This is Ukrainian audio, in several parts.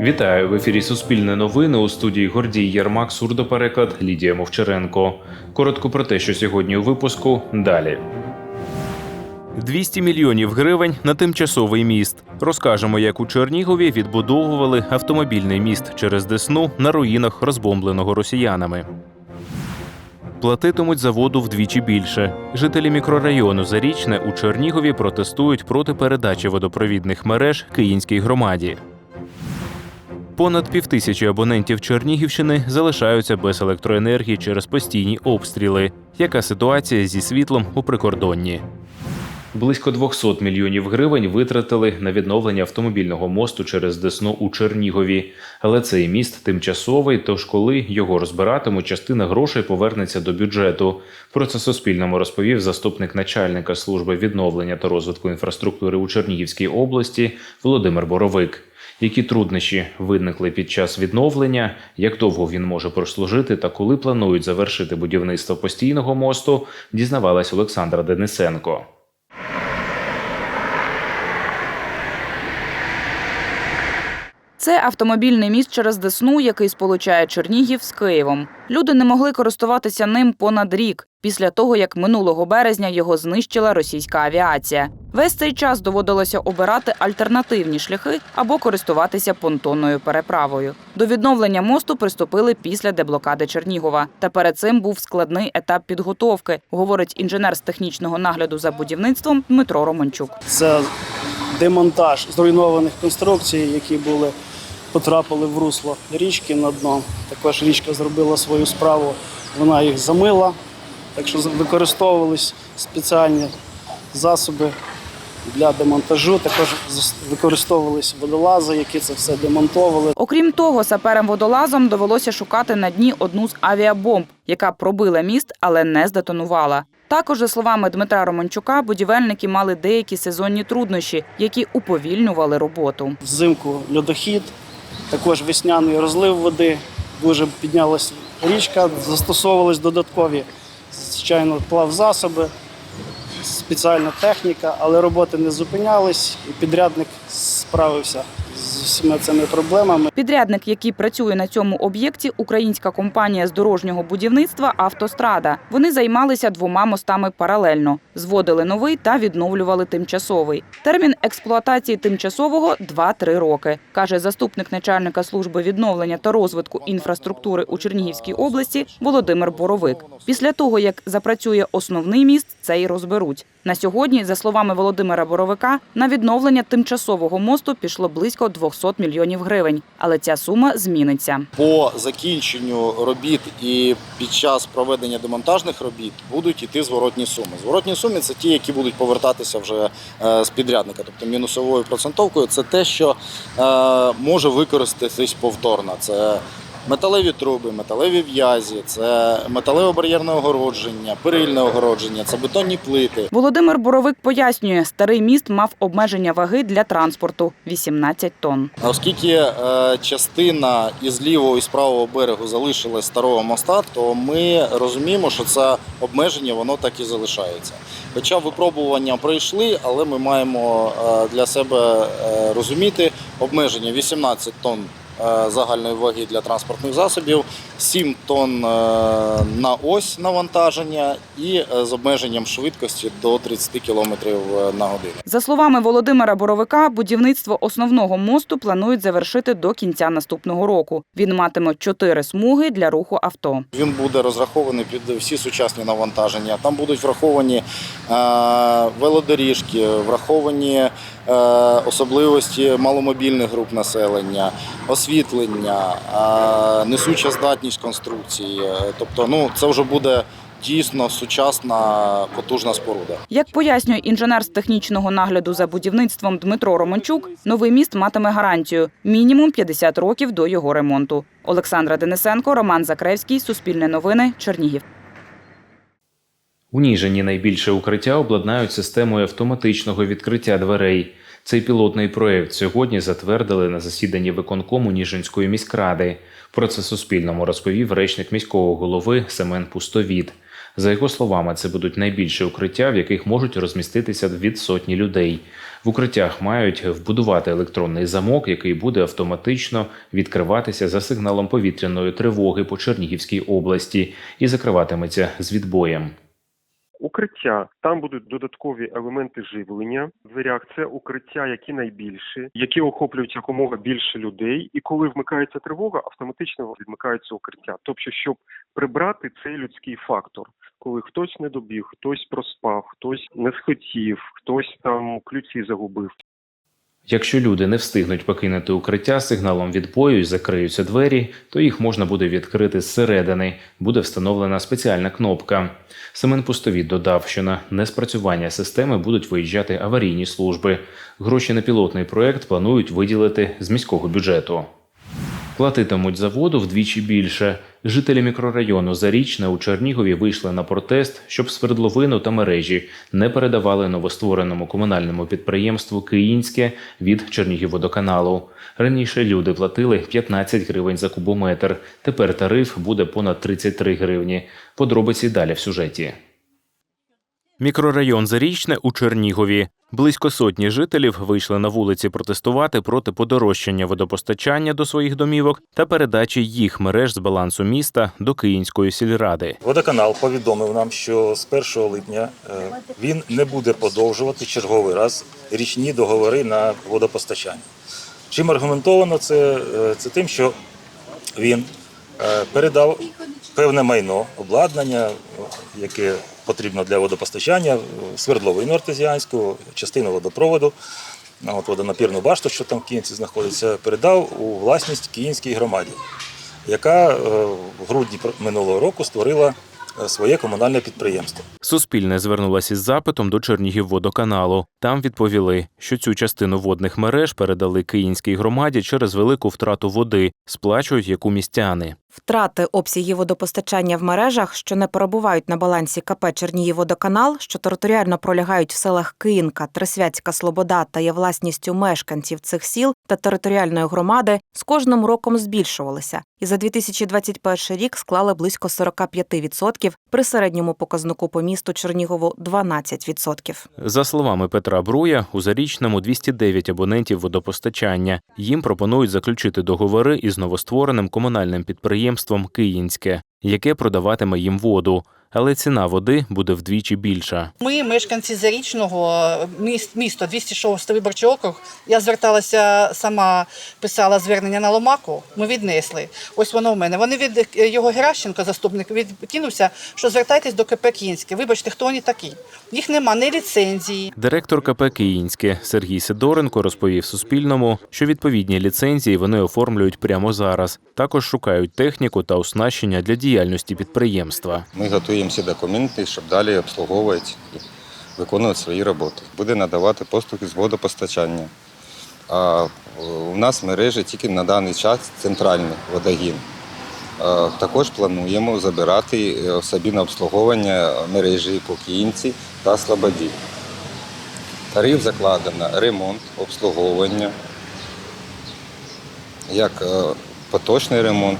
Вітаю в ефірі Суспільне новини у студії Гордій Єрмак, сурдопереклад Лідія Мовчаренко. Коротко про те, що сьогодні у випуску далі. 200 мільйонів гривень на тимчасовий міст. Розкажемо, як у Чернігові відбудовували автомобільний міст через Десну на руїнах розбомбленого росіянами. Платитимуть за воду вдвічі більше. Жителі мікрорайону Зарічне у Чернігові протестують проти передачі водопровідних мереж Київській громаді. Понад півтисячі абонентів Чернігівщини залишаються без електроенергії через постійні обстріли. Яка ситуація зі світлом у прикордонні? Близько 200 мільйонів гривень витратили на відновлення автомобільного мосту через Десну у Чернігові. Але цей міст тимчасовий, тож коли його розбиратимуть, частина грошей повернеться до бюджету. Про це Суспільному розповів заступник начальника служби відновлення та розвитку інфраструктури у Чернігівській області Володимир Боровик. Які труднощі виникли під час відновлення, як довго він може прослужити? Та коли планують завершити будівництво постійного мосту, дізнавалась Олександра Денисенко. Це автомобільний міст через Десну, який сполучає Чернігів з Києвом. Люди не могли користуватися ним понад рік після того, як минулого березня його знищила російська авіація. Весь цей час доводилося обирати альтернативні шляхи або користуватися понтонною переправою. До відновлення мосту приступили після деблокади Чернігова. Та перед цим був складний етап підготовки, говорить інженер з технічного нагляду за будівництвом Дмитро Романчук. Це демонтаж зруйнованих конструкцій, які були потрапили в русло річки на дно. Також річка зробила свою справу, вона їх замила, так що використовувались спеціальні засоби для демонтажу. Також використовувались водолази, які це все демонтовували. Окрім того, саперам-водолазам довелося шукати на дні одну з авіабомб, яка пробила міст, але не здетонувала. Також, за словами Дмитра Романчука, будівельники мали деякі сезонні труднощі, які уповільнювали роботу. Взимку льодохід, також весняний розлив води, дуже піднялась річка, застосовувались додаткові, звичайно, плавзасоби, спеціальна техніка, але роботи не зупинялись, і підрядник справився усіма цими проблемами. Підрядник, який працює на цьому об'єкті, українська компанія з дорожнього будівництва Автострада. Вони займалися двома мостами паралельно, зводили новий та відновлювали тимчасовий. Термін експлуатації тимчасового 2-3 роки, каже заступник начальника служби відновлення та розвитку інфраструктури у Чернігівській області Володимир Боровик. Після того, як запрацює основний міст, це й розберуть. На сьогодні, за словами Володимира Боровика, на відновлення тимчасового мосту пішло близько 200 мільйонів гривень, але ця сума зміниться. по закінченню робіт і під час проведення демонтажних робіт будуть іти зворотні суми. Зворотні суми це ті, які будуть повертатися вже е, з підрядника, тобто мінусовою процентовкою. Це те, що е, може використатись повторно. Це металеві труби, металеві в'язі, це металеве бар'єрне огородження, перильне огородження, це бетонні плити. Володимир Боровик пояснює, старий міст мав обмеження ваги для транспорту 18 тонн. Оскільки е, частина із лівого і з правого берегу залишилась старого моста, то ми розуміємо, що це обмеження воно так і залишається. Хоча випробування пройшли, але ми маємо е, для себе е, розуміти обмеження 18 тонн загальної ваги для транспортних засобів, 7 тонн е, на ось навантаження і е, з обмеженням швидкості до 30 км на годину. За словами Володимира Боровика, будівництво основного мосту планують завершити до кінця наступного року. Він матиме чотири смуги для руху авто. Він буде розрахований під всі сучасні навантаження. Там будуть враховані е, велодоріжки, враховані е, особливості маломобільних груп населення, освітлення, несуча здатність конструкції. Е, Тобто, ну це вже буде дійсно сучасна потужна споруда. Як пояснює інженер з технічного нагляду за будівництвом Дмитро Романчук, новий міст матиме гарантію мінімум 50 років до його ремонту. Олександра Денисенко, Роман Закревський, Суспільне новини, Чернігів. У Ніжині найбільше укриття обладнають системою автоматичного відкриття дверей. Цей пілотний проєкт сьогодні затвердили на засіданні виконкому Ніжинської міськради. Про це Суспільному розповів речник міського голови Семен Пустовіт. За його словами, це будуть найбільші укриття, в яких можуть розміститися від сотні людей. В укриттях мають вбудувати електронний замок, який буде автоматично відкриватися за сигналом повітряної тривоги по Чернігівській області і закриватиметься з відбоєм. Укриття там будуть додаткові елементи живлення. В дверях це укриття, які найбільші, які охоплюють якомога більше людей. І коли вмикається тривога, автоматично відмикається укриття. Тобто, щоб прибрати цей людський фактор, коли хтось не добіг, хтось проспав, хтось не схотів, хтось там ключі загубив. Якщо люди не встигнуть покинути укриття сигналом відбою і закриються двері, то їх можна буде відкрити зсередини. Буде встановлена спеціальна кнопка. Семен Пустовіт додав, що на неспрацювання системи будуть виїжджати аварійні служби. Гроші на пілотний проект планують виділити з міського бюджету. Платитимуть за воду вдвічі більше. Жителі мікрорайону Зарічне у Чернігові вийшли на протест, щоб свердловину та мережі не передавали новоствореному комунальному підприємству Київське від Чернігівводоканалу. Раніше люди платили 15 гривень за кубометр. Тепер тариф буде понад 33 гривні. Подробиці далі в сюжеті. Мікрорайон Зарічне у Чернігові. Близько сотні жителів вийшли на вулиці протестувати проти подорожчання водопостачання до своїх домівок та передачі їх мереж з балансу міста до Київської сільради. Водоканал повідомив нам, що з 1 липня е, він не буде подовжувати черговий раз річні договори на водопостачання. Чим аргументовано це, е, це тим, що він е, передав певне майно, обладнання, яке потрібно для водопостачання, свердловину артезіанську, частину водопроводу, от водонапірну башту, що там в кінці знаходиться, передав у власність Київській громаді, яка е, в грудні минулого року створила е, своє комунальне підприємство. Суспільне звернулося із запитом до Чернігівводоканалу. Там відповіли, що цю частину водних мереж передали Київській громаді через велику втрату води, сплачують яку містяни. Втрати обсягів водопостачання в мережах, що не перебувають на балансі КП Чернігівводоканал, що територіально пролягають в селах Київка, Трисвятська Слобода та є власністю мешканців цих сіл та територіальної громади, з кожним роком збільшувалися і за 2021 рік склали близько 45% при середньому показнику по місту Чернігову 12%. За словами Петра Бруя, у Зарічному 209 абонентів водопостачання. Їм пропонують заключити договори із новоствореним комунальним підприємством Київське, яке продаватиме їм воду. Але ціна води буде вдвічі більша. Ми, мешканці Зарічного, міст, місто 206 виборчий округ. Я зверталася сама, писала звернення на Ломаку. Ми віднесли. Ось воно в мене. Вони від його Геращенко, заступник, відкинувся, що звертайтесь до КП Кінське. Вибачте, хто вони такі? Їх нема ні ліцензії, Директор КП Київське Сергій Сидоренко розповів Суспільному, що відповідні ліцензії вони оформлюють прямо зараз. Також шукають техніку та оснащення для діяльності підприємства. Ми готуємо всі документи, щоб далі обслуговувати і виконувати свої роботи. Буде надавати послуги з водопостачання. А е, у нас мережі тільки на даний час центральний водогін. Також плануємо забирати е, собі на обслуговування мережі по та Слободі. Тариф закладено ремонт, обслуговування, як е, поточний ремонт,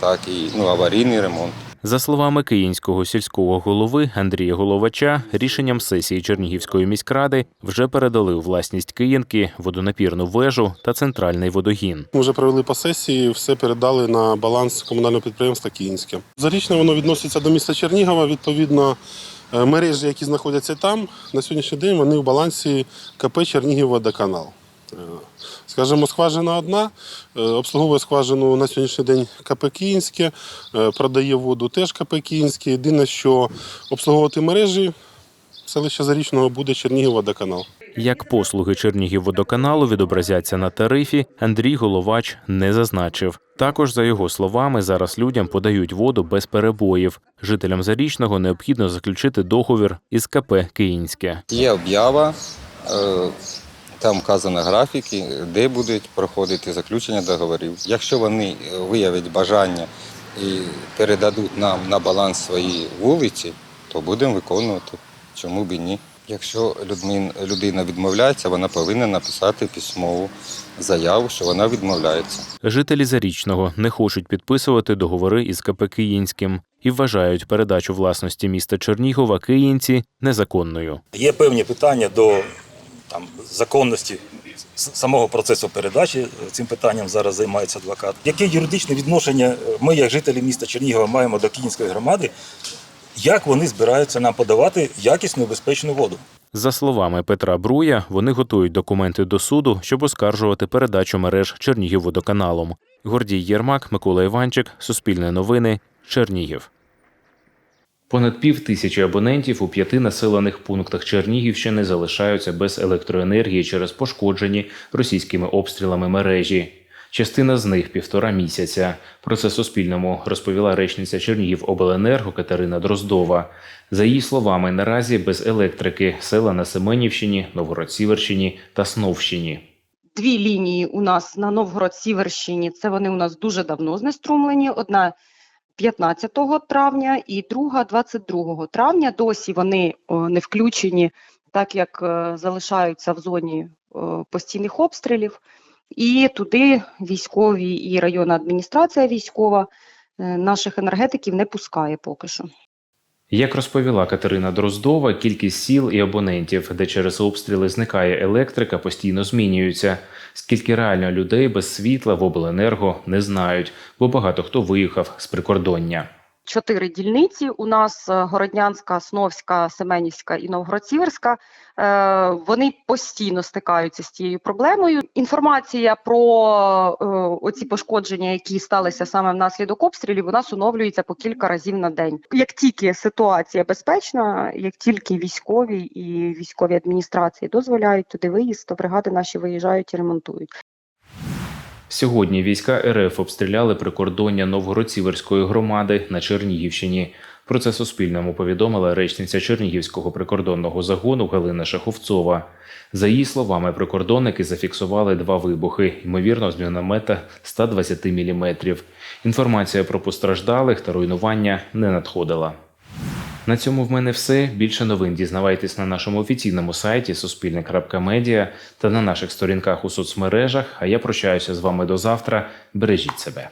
так і ну, аварійний ремонт. За словами київського сільського голови Андрія Головача, рішенням сесії Чернігівської міськради вже передали у власність Київки водонапірну вежу та центральний водогін. Ми вже провели по сесії, все передали на баланс комунального підприємства Київське. Зарічне воно відноситься до міста Чернігова. Відповідно, е, мережі, які знаходяться там, на сьогоднішній день вони в балансі КП Чернігівводоканал. Е, Скажімо, скважина одна, е, обслуговує скважину на сьогоднішній день КП Київське, е, продає воду теж КП Київське. Єдине, що обслуговувати мережі селища Зарічного буде Чернігівводоканал. Як послуги Чернігівводоканалу відобразяться на тарифі, Андрій Головач не зазначив. Також, за його словами, зараз людям подають воду без перебоїв. Жителям Зарічного необхідно заключити договір із КП Київське. Є об'ява, е, там вказано графіки, де будуть проходити заключення договорів. Якщо вони е, виявять бажання і передадуть нам на баланс свої вулиці, то будемо виконувати. Чому б і ні? Якщо людина відмовляється, вона повинна написати письмову заяву, що вона відмовляється. Жителі Зарічного не хочуть підписувати договори із КП Київським. і вважають передачу власності міста Чернігова київці незаконною. Є певні питання до там, законності самого процесу передачі. Цим питанням зараз займається адвокат. Яке юридичне відношення е, ми, як жителі міста Чернігова, маємо до Київської громади? Як вони збираються нам подавати якісну і безпечну воду? За словами Петра Бруя, вони готують документи до суду, щоб оскаржувати передачу мереж Чернігівводоканалом. Гордій Єрмак, Микола Іванчик, Суспільне новини, Чернігів. Понад пів тисячі абонентів у п'яти населених пунктах Чернігівщини залишаються без електроенергії через пошкоджені російськими обстрілами мережі. Частина з них півтора місяця. Про це Суспільному розповіла речниця Чернігівобленерго Катерина Дроздова. За її словами, наразі без електрики села на Семенівщині, Новгород-Сіверщині та Сновщині. Дві лінії у нас на Новгород-Сіверщині. Це вони у нас дуже давно знеструмлені. Одна 15 травня і друга 22 травня. Досі вони о, не включені, так як е, залишаються в зоні о, постійних обстрілів. І туди військові і районна адміністрація військова е, наших енергетиків не пускає поки що. Як розповіла Катерина Дроздова, кількість сіл і абонентів, де через обстріли зникає електрика, постійно змінюється. Скільки реально людей без світла в обленерго не знають, бо багато хто виїхав з прикордоння. Чотири дільниці. У нас е, Городнянська, Сновська, Семенівська і Новгород-Сіверська. Е, Вони постійно стикаються з цією проблемою. Інформація про е, оці пошкодження, які сталися саме внаслідок обстрілів, у нас оновлюється по кілька разів на день. Як тільки ситуація безпечна, як тільки військові і військові адміністрації дозволяють туди виїзд, то бригади наші виїжджають і ремонтують. Сьогодні війська РФ обстріляли прикордоння Новгород-Сіверської громади на Чернігівщині. Про це Суспільному повідомила речниця Чернігівського прикордонного загону Галина Шаховцова. За її словами, прикордонники зафіксували два вибухи, ймовірно, з міномета 120 мм. Інформація про постраждалих та руйнування не надходила. На цьому в мене все. Більше новин дізнавайтесь на нашому офіційному сайті суспільне.медіа та на наших сторінках у соцмережах. А я прощаюся з вами до завтра. Бережіть себе.